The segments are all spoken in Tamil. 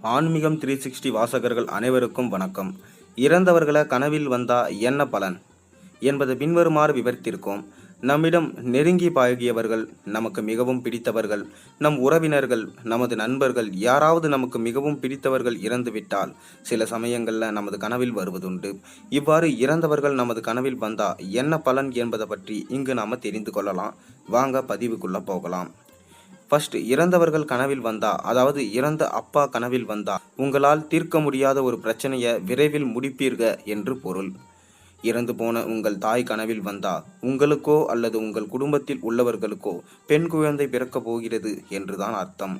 ஆன்மீகம் த்ரீ சிக்ஸ்டி வாசகர்கள் அனைவருக்கும் வணக்கம். இறந்தவர்களை கனவில் வந்தா என்ன பலன்? என்பதை பின்வருமாறு விவரித்திருக்கோம். நம்மிடம் நெருங்கி பழகியவர்கள் நமக்கு மிகவும் பிடித்தவர்கள் நம் உறவினர்கள் நமது நண்பர்கள் யாராவது நமக்கு மிகவும் பிடித்தவர்கள் இறந்துவிட்டால் சில சமயங்களில் நமது கனவில் வருவதுண்டு. இவ்வாறு இறந்தவர்கள் நமது கனவில் வந்தா என்ன பலன் என்பதை பற்றி இங்கு நாம் தெரிந்து கொள்ளலாம். வாங்க பதிவுக்குள்ளே போகலாம். ஃபர்ஸ்ட் இறந்தவர்கள் கனவில் வந்தா அதாவது இறந்த அப்பா கனவில் வந்தா உங்களால் தீர்க்க முடியாத ஒரு பிரச்சனையை விரைவில் முடிப்பீர்க என்று பொருள். இறந்து போன உங்கள் தாய் கனவில் வந்தா உங்களுக்கோ அல்லது உங்கள் குடும்பத்தில் உள்ளவர்களுக்கோ பெண் குழந்தை பிறக்கப் போகிறது என்றுதான் அர்த்தம்.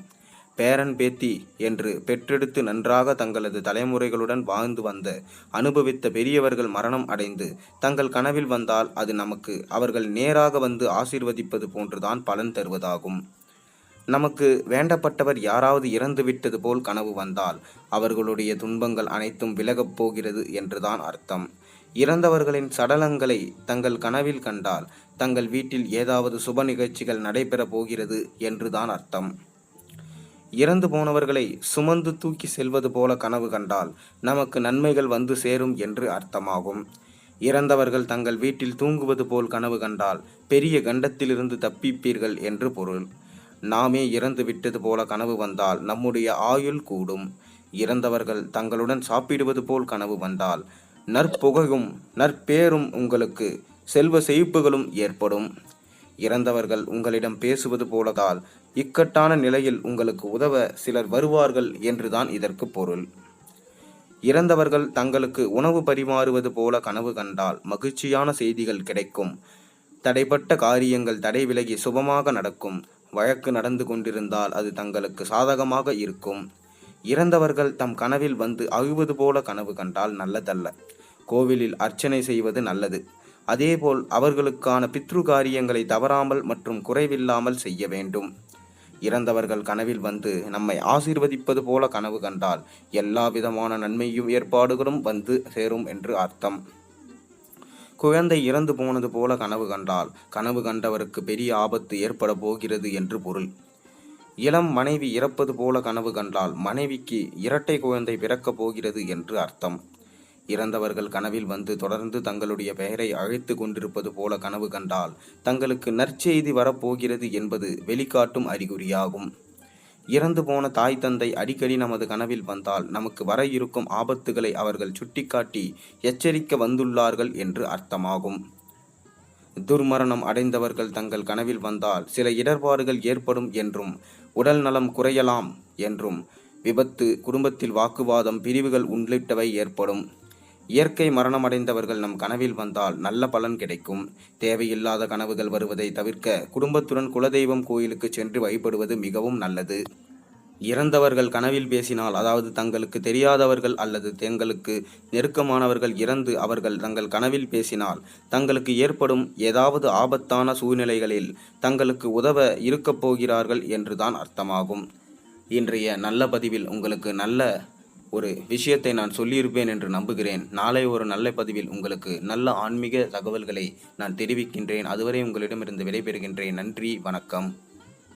பேரன் பேத்தி என்று பெற்றெடுத்து நன்றாக தங்களது தலைமுறைகளுடன் வாழ்ந்து வந்த அனுபவித்த பெரியவர்கள் மரணம் அடைந்து தங்கள் கனவில் வந்தால் அது நமக்கு அவர்கள் நேராக வந்து ஆசீர்வதிப்பது போன்றுதான் பலன் தருவதாகும். நமக்கு வேண்டப்பட்டவர் யாராவது இறந்துவிட்டது போல் கனவு வந்தால் அவர்களுடைய துன்பங்கள் அனைத்தும் விலகப் போகிறது என்றுதான் அர்த்தம். இறந்தவர்களின் சடலங்களை தங்கள் கனவில் கண்டால் தங்கள் வீட்டில் ஏதாவது சுப நிகழ்ச்சிகள் நடைபெறப் போகிறது என்றுதான் அர்த்தம். இறந்து போனவர்களை சுமந்து தூக்கி செல்வது போல கனவு கண்டால் நமக்கு நன்மைகள் வந்து சேரும் என்று அர்த்தமாகும். இறந்தவர்கள் தங்கள் வீட்டில் தூங்குவது போல் கனவு கண்டால் பெரிய கண்டத்திலிருந்து தப்பிப்பீர்கள் என்று பொருள். நாமே இறந்து விட்டது போல கனவு வந்தால் நம்முடைய ஆயுள் கூடும். இறந்தவர்கள் தங்களுடன் சாப்பிடுவது போல் கனவு வந்தால் நற்புகையும் நற்பேரும் உங்களுக்கு செல்வ செழிப்புகளும் ஏற்படும். இறந்தவர்கள் உங்களிடம் பேசுவது போலதால் இக்கட்டான நிலையில் உங்களுக்கு உதவ சிலர் வருவார்கள் என்றுதான் இதற்கு பொருள். இறந்தவர்கள் தங்களுக்கு உணவு பரிமாறுவது போல கனவு கண்டால் மகிழ்ச்சியான செய்திகள் கிடைக்கும். தடைப்பட்ட காரியங்கள் தடை விலகி சுபமாக நடக்கும். வழக்கு நடந்து கொண்டிருந்தால் அது தங்களுக்கு சாதகமாக இருக்கும். இறந்தவர்கள் தம் கனவில் வந்து அழுவது போல கனவு கண்டால் நல்லதல்ல. கோவிலில் அர்ச்சனை செய்வது நல்லது. அதேபோல் அவர்களுக்கான பித்ரு காரியங்களை தவறாமல் மற்றும் குறைவில்லாமல் செய்ய வேண்டும். இறந்தவர்கள் கனவில் வந்து நம்மை ஆசீர்வதிப்பது போல கனவு கண்டால் எல்லா விதமான நன்மையும் ஏற்பாடுகளும் வந்து சேரும் என்று அர்த்தம். குழந்தை இறந்து போனது போல கனவு கண்டால் கனவு கண்டவருக்கு பெரிய ஆபத்து ஏற்பட போகிறது என்று பொருள். இளம் மனைவி இறப்பது போல கனவு கண்டால் மனைவிக்கு இரட்டை குழந்தை பிறக்கப் போகிறது என்று அர்த்தம். இறந்தவர்கள் கனவில் வந்து தொடர்ந்து தங்களுடைய பெயரை அழைத்து கொண்டிருப்பது போல கனவு கண்டால் தங்களுக்கு நற்செய்தி வரப்போகிறது என்பது வெளிக்காட்டும் அறிகுறியாகும். இறந்து போன தாய் தந்தை அடிக்கடி நமது கனவில் வந்தால் நமக்கு வர இருக்கும் ஆபத்துகளை அவர்கள் சுட்டிக்காட்டி எச்சரிக்க வந்துள்ளார்கள் என்று அர்த்தமாகும். துர்மரணம் அடைந்தவர்கள் தங்கள் கனவில் வந்தால் சில இடர்பாடுகள் ஏற்படும் என்றும் உடல் நலம் குறையலாம் என்றும் விபத்து குடும்பத்தில் வாக்குவாதம் பிரிவுகள் உள்ளிட்டவை ஏற்படும். இயற்கை மரணமடைந்தவர்கள் நம் கனவில் வந்தால் நல்ல பலன் கிடைக்கும். தேவையில்லாத கனவுகள் வருவதை தவிர்க்க குடும்பத்துடன் குலதெய்வம் கோயிலுக்கு சென்று வழிபடுவது மிகவும் நல்லது. இறந்தவர்கள் கனவில் பேசினால் அதாவது தங்களுக்கு தெரியாதவர்கள் அல்லது தங்களுக்கு நெருக்கமானவர்கள் இறந்து அவர்கள் தங்கள் கனவில் பேசினால் தங்களுக்கு ஏற்படும் ஏதாவது ஆபத்தான சூழ்நிலைகளில் தங்களுக்கு உதவ இருக்கப் போகிறார்கள் என்றுதான் அர்த்தமாகும். இன்றைய நல்ல பதிவில் உங்களுக்கு நல்ல ஒரு விஷயத்தை நான் சொல்லியிருப்பேன் என்று நம்புகிறேன். நாளை ஒரு நல்ல பதிவில் உங்களுக்கு நல்ல ஆன்மீக தகவல்களை நான் தெரிவிக்கின்றேன். அதுவரை உங்களிடமிருந்து விடைபெறுகின்றேன். நன்றி வணக்கம்.